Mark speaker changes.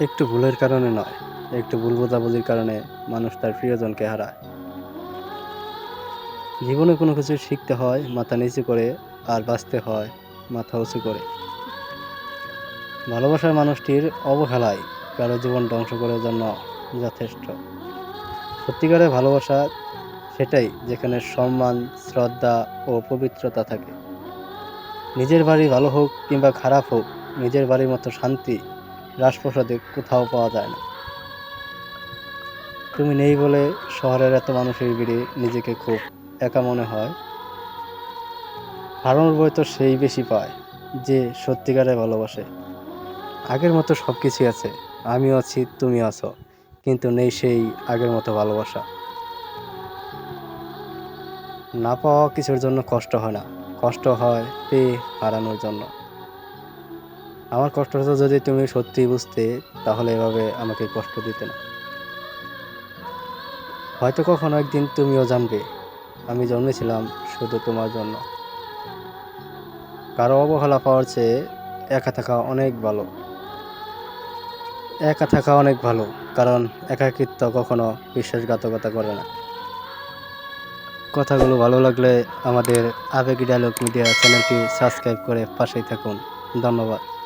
Speaker 1: একটু ভুলের কারণে নয়, একটু ভুল বোঝাবুঝির কারণে মানুষ তার প্রিয়জনকে হারায়। জীবনে কোনো কিছু শিখতে হয়, মাথা নিচু করে, আর বাঁচতে হয়, মাথা উঁচু করে। ভালোবাসার মানুষটির অবহেলায় কারও জীবন ধ্বংস করার জন্য যথেষ্ট। সত্যিকারের ভালোবাসা সেটাই যেখানে সম্মান, শ্রদ্ধা ও পবিত্রতা থাকে। নিজের বাড়ি ভালো হোক কিংবা খারাপ হোক, নিজের বাড়ির মতো শান্তি রাজপ্রসাদে কোথাও পাওয়া যায় না। তুমি নেই বলে শহরের এত মানুষের ভিড়ে নিজেকে খুব একা মনে হয়। হারানোর বই তো সেই বেশি পায়, যে সত্যিকারে ভালোবাসে। আগের মতো সব কিছুই আছে, আমিও আছি তুমি আছো, কিন্তু নেই সেই আগের মতো ভালোবাসা। না পাওয়া কিছুর জন্য কষ্ট হয় না, কষ্ট হয় পেয়ে হারানোর জন্য। আমার কষ্টটা যদি তুমি সত্যি বুঝতে, তাহলে এভাবে আমাকে কষ্ট দিতে না। হয়তো কখনো একদিন তুমিও জানবে, আমি জন্মেছিলাম শুধু তোমার জন্য। কারও অবহেলা পাওয়ার চেয়ে একা থাকা অনেক ভালো। একা থাকা অনেক ভালো, কারণ একাকিত্ব কখনো বিশ্বাসঘাতকতা করে না। কথাগুলো ভালো লাগলে আমাদের আবেগী ডায়লগ মিডিয়া চ্যানেলটি সাবস্ক্রাইব করে পাশেই থাকুন। ধন্যবাদ।